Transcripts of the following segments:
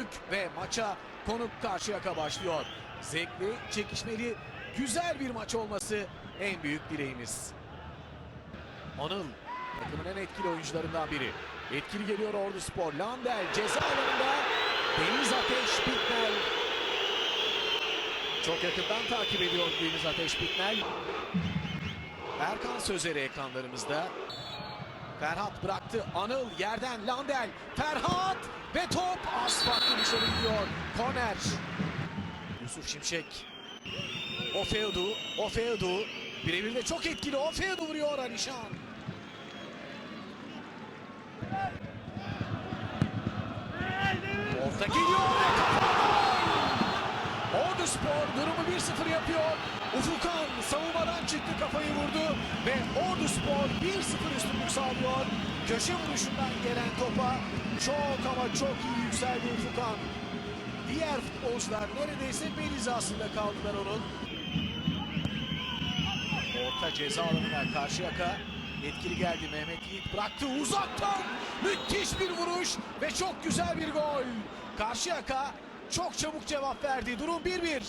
döndük ve maça konuk Karşıyaka başlıyor. Zevkli, çekişmeli, güzel bir maç olması en büyük dileğimiz. Anıl takımın en etkili oyuncularından biri. Etkili geliyor Ordu Spor. Landel ceza alanında Deniz Ateş Bitnel. Çok yakından takip ediyor Deniz Ateş Bitnel. Erkan Sözeri ekranlarımızda. Ferhat bıraktı. Anıl yerden Landel. Ferhat ve top asfaltlı dışarı gidiyor. Korner. Yusuf Şimşek. Ofeodu. Ofeodu. Birebir de çok etkili. Ofeodu vuruyor Alişan. Orta geliyor. ve! Ordu Spor durumu 1-0 yapıyor. Ufukan savunmadan çıktı kafayı vurdu ve Ordu Spor 1-0 üstünlük sağlıyor. Köşe vuruşundan gelen topa çok ama çok iyi yükseldi Ufukan. Diğer futbolcular neredeyse bel hizasında kaldılar onun. Orta ceza alanına Karşıyaka etkili geldi Mehmet Yiğit bıraktı uzaktan müthiş bir vuruş ve çok güzel bir gol. Karşıyaka çok çabuk cevap verdi. Durum 1-1.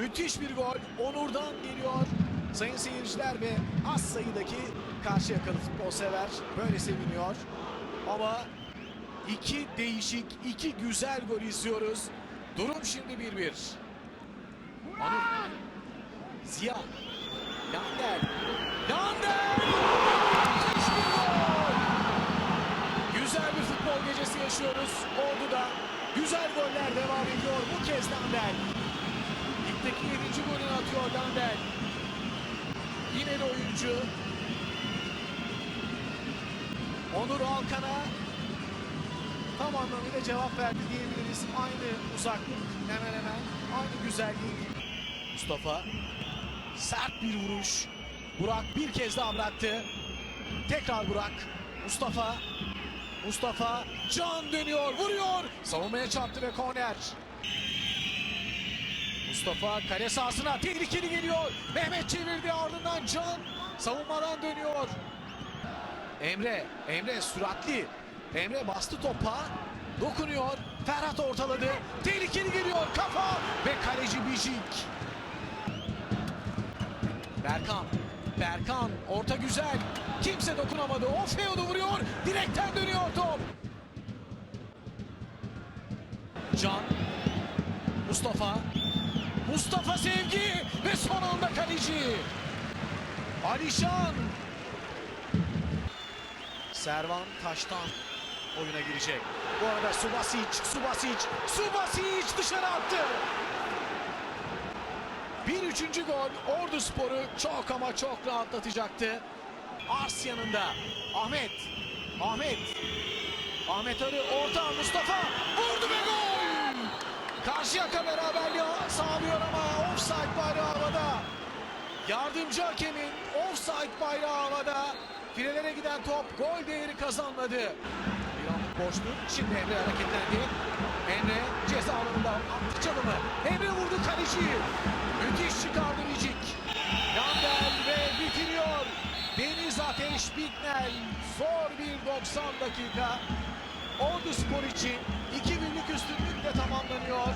Müthiş bir gol Onur'dan geliyor. Sayın seyirciler ve az sayıdaki Karşıyakalı futbol sever böyle seviniyor. Ama iki değişik, iki güzel gol izliyoruz. Durum şimdi 1-1. Anıl. Ziya. Bir gol! Güzel bir futbol gecesi yaşıyoruz. Ordu'da güzel goller devam ediyor. Bu kez Dandel. Ligdeki 7. golünü atıyor Dandel. Yine de oyuncu. Onur Alkan'a tam anlamıyla cevap verdi diyebiliriz. Aynı uzaklık hemen hemen. Aynı güzellik. Mustafa sert bir vuruş. Burak bir kez daha bıraktı. Tekrar Burak. Mustafa. Mustafa Can dönüyor, vuruyor. Savunmaya çarptı ve korner. Mustafa kale sahasına tehlikeli geliyor. Mehmet çevirdi ardından Can savunmadan dönüyor. Emre, Emre süratli. Emre bastı topa. Dokunuyor. Ferhat ortaladı. Tehlikeli geliyor kafa ve kaleci Bijik. Berkan. Berkan orta güzel. Kimse dokunamadı. Ofeo'da vuruyor. Direkten dönüyor top. Can. Mustafa. Mustafa Sevgi ve son anda. Alişan. Servan Taştan oyuna girecek. Bu arada Subasic, Subasic, Subasic dışarı attı. Bir üçüncü gol Ordu Spor'u çok ama çok rahatlatacaktı. Ars yanında Ahmet. Ahmet. Ahmet Arı orta Mustafa vurdu ve gol. Karşıyaka beraberliği sağlıyor ama offside bayrağı havada. Yardımcı hakemin offside bayrağı havada. Filelere giden top gol değeri kazanmadı. Bir anlık boşluk. Şimdi Emre hareketlendi. Emre ceza alanında attı çalımı. Emre vurdu kaleciyi. Müthiş çıkardı Vicik. Yandel ve bitiriyor. Deniz Ateş Bitnel. Zor bir 90 dakika. Ordu Spor için 2 birlik üstünlükle tamamlanıyor.